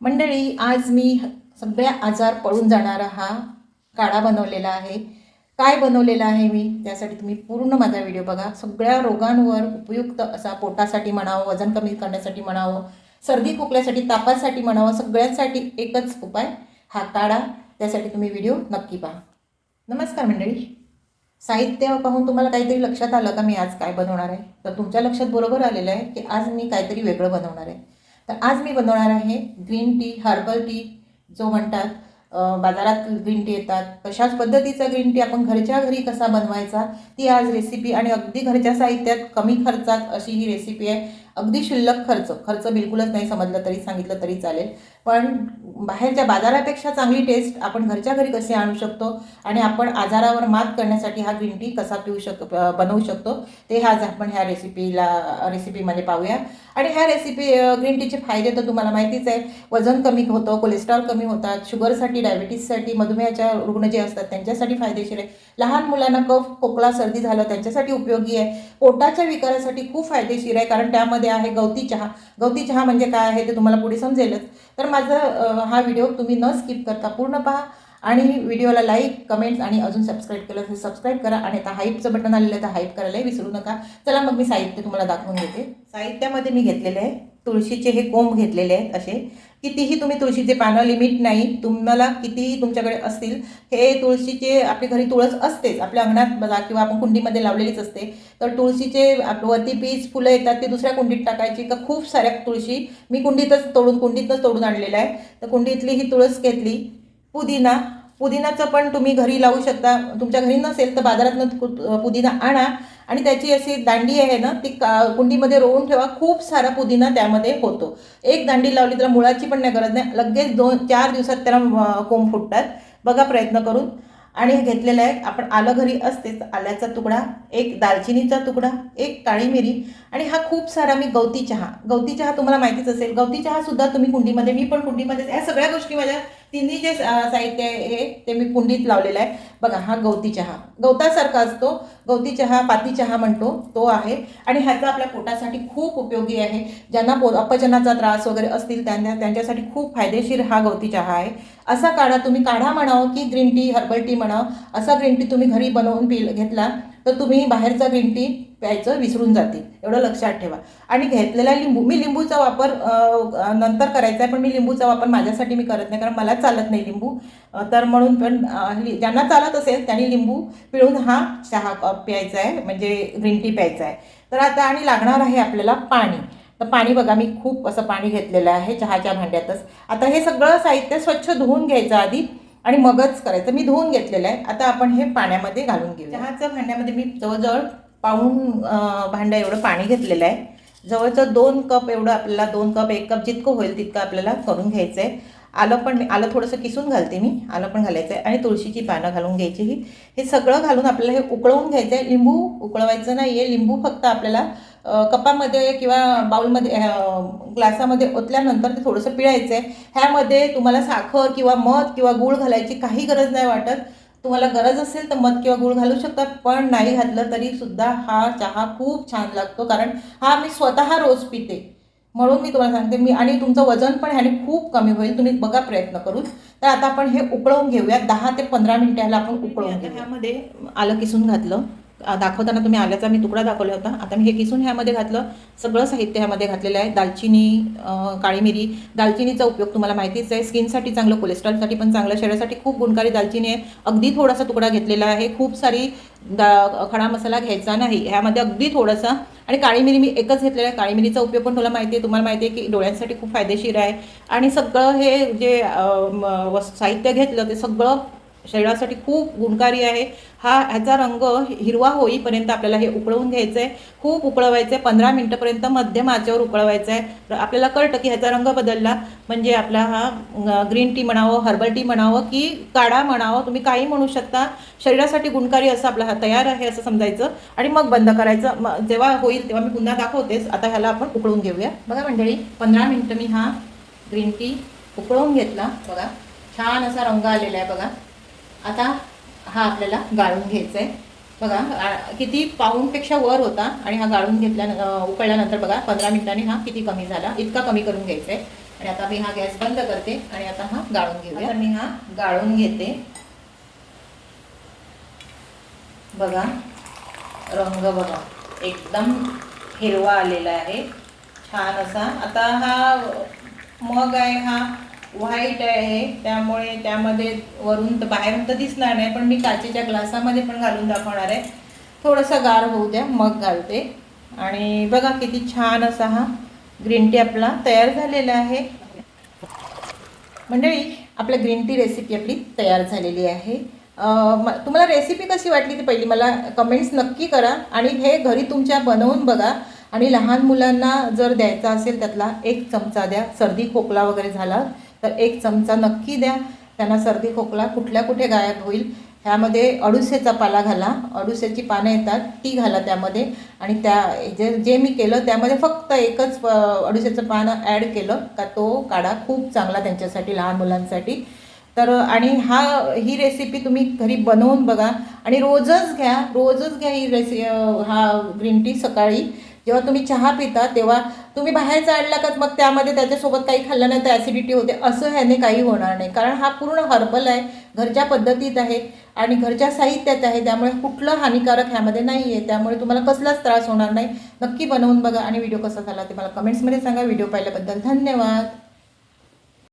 मंडळी आज मी सगळ्या आजार पळून जाणारा हा काढा बनवलेला आहे. काय बनवलेला आहे मी? त्यासाठी तुम्ही पूर्ण माझा व्हिडिओ बघा. सगळ्या रोगांवर उपयुक्त असा पोटासाठी म्हणावं वजन कमी करण्यासाठी म्हणावं सर्दी खोकल्यासाठी तापासाठी म्हणावं सगळ्यांसाठी एकच उपाय हा काढा. त्यासाठी तुम्ही व्हिडिओ नक्की पहा. नमस्कार मंडळी. साहित्य पाहून तुम्हाला काहीतरी लक्षात आलं का मी आज काय बनवणार आहे? तर तुमच्या लक्षात बरोबर आलेलं आहे की आज मी काहीतरी वेगळं बनवणार आहे. तर आज मी बनवणार आहे ग्रीन टी हर्बल टी जो म्हणतात बाजारात ग्रीन टी येतात. तशाच पद्धतीचा ग्रीन टी आपण घरच्या घरी कसा बनवायचा ती आज रेसिपी आणि अगदी घरच्या साहित्यात कमी खर्चात अशी ही रेसिपी आहे. अगदी शुल्लक खर्च खर्च बिलकुलच नाही समजलं तरी सांगितलं तरी चालेल. पण बाहेरच्या बाजारापेक्षा चांगली टेस्ट आपण घरच्या घरी कशी आणू शकतो? आणि आपण आजारावर मात करण्यासाठी हा ग्रीन टी कसा पिऊ शक बनवू शकतो? ते आज आपण ह्या रेसिपीला रेसिपीमध्ये पाहूया. आणि ह्या रेसिपी ग्रीन टीचे फायदे तर तुम्हाला माहितीच आहे. वजन कमी होतं कोलेस्ट्रॉल कमी होतात शुगरसाठी डायबिटीससाठी मधुमेहाच्या रुग्ण जे असतात त्यांच्यासाठी फायदेशीर आहे. लहान मुलांना कफ खोकला सर्दी झालं त्यांच्यासाठी उपयोगी आहे. पोटाच्या विकारासाठी खूप फायदेशीर आहे कारण त्यामध्ये आहे गवती चहा. गवती चहा म्हणजे काय आहे ते तुम्हाला पुढे समजेलच. तर माझा हा व्हिडिओ तुम्ही न स्किप करता पूर्ण पहा आणि व्हिडिओला लाईक कमेंट्स आणि अजून सबस्क्राईब केलं तर सबस्क्राईब करा आणि आता हाईपचं बटन आलेलं आहे तर हाईप करायलाही विसरू नका. चला मग मी साहित्य तुम्हाला दाखवून घेते साहित्यामध्ये मी घेतलेले आहे. तुळशीचे हे कोंब घेतलेले आहेत असे. कितीही तुम्ही तुळशीचे पानं लिमिट नाही तुम्हाला कितीही तुमच्याकडे असतील हे तुळशीचे आपल्या घरी तुळस असतेच आपल्या अंगणात बघा किंवा आपण कुंडीमध्ये लावलेलीच असते तर तुळशीचे वरती बीज फुलं येतात ते दुसऱ्या कुंडीत टाकायची का खूप साऱ्या तुळशी मी कुंडीतच तोडून कुंडीतच तोडून आणलेलं आहे तर कुंडीतली ही तुळस घेतली पुदिना पुदिनाचं पण तुम्ही घरी लावू शकता तुमच्या घरी नसेल तर बाजारातनं पुदिना आणा आणि त्याची अशी दांडी आहे ना ती का कुंडीमध्ये रोवून ठेवा. खूप सारा पुदिना त्यामध्ये होतो. एक दांडी लावली तर मुळाची पण नाही गरज नाही. लगेच दोन चार दिवसात त्याला कोंब फुटतात. बघा प्रयत्न करून. आणि हे घेतलेलं आहे. आपण आलं घरी असतेच. आल्याचा तुकडा एक दालचिनीचा तुकडा एक काळी मिरी आणि हा खूप सारा मी गवती चहा. गवती चहा तुम्हाला माहितीच असेल. गवती चहासुद्धा तुम्ही कुंडीमध्ये मी पण कुंडीमध्ये या सगळ्या गोष्टी माझ्या तिन्ही जे साहित्य आहे ते मी कुंडीत लावलेलं आहे. बघा हा गवती चहा. गवतासारखा असतो. गवती चहा पाती चहा म्हणतो तो आहे. आणि ह्याचा आपल्या पोटासाठी खूप उपयोगी आहे. ज्यांना पो अपचनाचा त्रास वगैरे असतील त्यांना त्यांच्यासाठी खूप फायदेशीर हा गवती चहा आहे. असा काढा तुम्ही काढा म्हणावं की ग्रीन टी हर्बल टी म्हणावं. असा ग्रीन टी तुम्ही घरी बनवून पि घेतला तर तुम्ही बाहेरचा ग्रीन टी प्यायचं विसरून जातील. एवढं लक्षात ठेवा. आणि घेतलेला लिंबू मी लिंबूचा वापर नंतर करायचा आहे पण मी लिंबूचा वापर माझ्यासाठी मी करत नाही कारण मला चालत नाही लिंबू. तर म्हणून पण लि- ज्यांना चालत असेल त्यांनी लिंबू पिळून हा चहा प्यायचा आहे म्हणजे ग्रीन टी प्यायचा आहे. तर आता आणि लागणार आहे आपल्याला पाणी. तर पाणी बघा मी खूप असं पाणी घेतलेलं आहे चहाच्या भांड्यातच. आता हे सगळं साहित्य स्वच्छ धुवून घ्यायचं आधी. आणि मगच करायचं. मी धुवून घेतलेलं आहे. आता आपण हे पाण्यामध्ये घालून घेऊ चहाचं भांड्यामध्ये मी जवळजवळ पाऊण अं, भांडं एवढं पाणी घेतलेलं आहे. जवळचं दोन कप एवढं आपल्याला दोन कप एक कप जितकं होईल तितकं आपल्याला करून घ्यायचं आहे. आलं पण आलं थोडंसं किसून घालते मी. आलं पण घालायचं आहे. आणि तुळशीची पानं घालून घ्यायची ही. हे सगळं घालून आपल्याला हे उकळवून घ्यायचं आहे. लिंबू उकळवायचं नाही आहे लिंबू फक्त आपल्याला कपामध्ये किंवा बाउलमध्ये ग्लासामध्ये ओतल्यानंतर ते थोडंसं पिळायचं आहे ह्यामध्ये तुम्हाला साखर किंवा मध किंवा गूळ घालायची काही गरज नाही वाटत. तुम्हाला गरज असेल तर मध किंवा गूळ घालू शकता पण नाही घातलं तरी सुद्धा हा चहा खूप छान लागतो कारण हा मी स्वतः रोज पिते. म्हणून मी तुम्हाला सांगते मी आणि तुमचं वजन पण ह्याने खूप कमी होईल तुम्ही बघा प्रयत्न करून. तर आता आपण हे उकळवून घेऊया दहा ते पंधरा मिनिटाला आपण उकळवून घेऊ ह्यामध्ये आलं किसून घातलं. दाखवताना तुम्ही आल्याचा मी तुकडा दाखवला होता. आता मी हे किसून ह्यामध्ये घातलं. सगळं साहित्य ह्यामध्ये घातलेलं आहे. दालचिनी काळी मिरी. दालचिनीचा उपयोग तुम्हाला माहितीच आहे. स्किनसाठी चांगलं कोलेस्ट्रॉलसाठी पण चांगलं शरीरासाठी खूप गुणकारी दालचिनी आहे. अगदी थोडासा तुकडा घेतलेला आहे. खूप सारी दा खडा मसाला घ्यायचा नाही. ह्यामध्ये अगदी थोडासा. आणि काळी मिरी मी एकच घेतलेला आहे. काळी मिरीचा उपयोग पण तुला माहिती आहे. तुम्हाला माहिती आहे की डोळ्यांसाठी खूप फायदेशीर आहे. आणि सगळं हे जे साहित्य घेतलं ते सगळं शरीरासाठी खूप गुणकारी आहे. हा ह्याचा रंग हिरवा होईपर्यंत आपल्याला हे उकळवून घ्यायचं आहे खूप उकळवायचं आहे पंधरा मिनटंपर्यंत मध्यम आचेवर उकळवायचं आहे तर आपल्याला कळतं की ह्याचा रंग बदलला. म्हणजे आपला हा ग्रीन टी म्हणावं हर्बल टी म्हणावं की काढा म्हणावं. तुम्ही काही म्हणू शकता. शरीरासाठी गुणकारी असं आपला हा तयार आहे असं समजायचं. आणि मग बंद करायचं. मग जेव्हा होईल तेव्हा मी पुन्हा दाखवतेच. आता ह्याला आपण उकळून घेऊया. बघा मंडळी पंधरा मिनटं मी हा ग्रीन टी उकळवून घेतला. बघा छान असा रंग आलेला आहे बघा. आता हा आपल्याला गाळून घ्यायचा आहे बघा किती पाऊंडपेक्षा वर होता आणि हा गाळून घेतल्या उकळल्यानंतर बघा पंधरा मिनिटांनी हा किती कमी झाला इतका कमी करून घ्यायचा आहे आणि आता मी हा गॅस बंद करते आणि आता हा गाळून घेऊया. मी हा गाळून घेते. बघा रंग बघा एकदम हिरवा आलेला आहे. छान असा. आता हा मग आहे हा व्हाईट आहे त्यामुळे त्यामध्ये वरून तर बाहेरून तर दिसणार नाही पण मी काचेच्या ग्लासामध्ये पण घालून दाखवणार आहे. थोडंसं गार होऊ द्या मग घालते. आणि बघा किती छान असा हा ग्रीन टी आपला तयार झालेला आहे. मंडळी आपल्या ग्रीन टी रेसिपी आपली तयार झालेली आहे. तुम्हाला रेसिपी कशी वाटली ती पहिली मला कमेंट्स नक्की करा. आणि हे घरी तुमच्या बनवून बघा. आणि लहान मुलांना जर द्यायचा असेल त्यातला एक चमचा द्या. सर्दी खोकला वगैरे झाला तर एक चमचा नक्की द्या. त्यांना सर्दी खोकला कुठल्या कुठे गायब होईल ह्यामध्ये अडुसेचा पाला घाला. अडुसेची पानं येतात ती घाला त्यामध्ये. आणि त्या जे जे मी केलं त्यामध्ये फक्त एकच अडुसेचं पानं ॲड केलं का तो काढा खूप चांगला त्यांच्यासाठी लहान मुलांसाठी. तर आणि हा ही रेसिपी तुम्ही घरी बनवून बघा. आणि रोजच घ्या रोजच घ्या ही रेसि हा ग्रीन टी सकाळी. जेव्हा तुम्ही चहा पिता तेव्हा तुम्ही बाहेरचा आणला का? मग त्यामध्ये त्याच्यासोबत काही खाल्लं नाही तर ॲसिडिटी होते. असं ह्याने काही होणार नाही. कारण हा पूर्ण हर्बल आहे. घरच्या पद्धतीत आहे आणि घरच्या साहित्यात आहे. त्यामुळे कुठलं हानिकारक ह्यामध्ये नाही आहे त्यामुळे तुम्हाला कसलाच त्रास होणार नाही. नक्की बनवून बघा आणि व्हिडिओ कसा झाला ते मला कमेंट्समध्ये सांगा. व्हिडिओ पाहिल्याबद्दल धन्यवाद.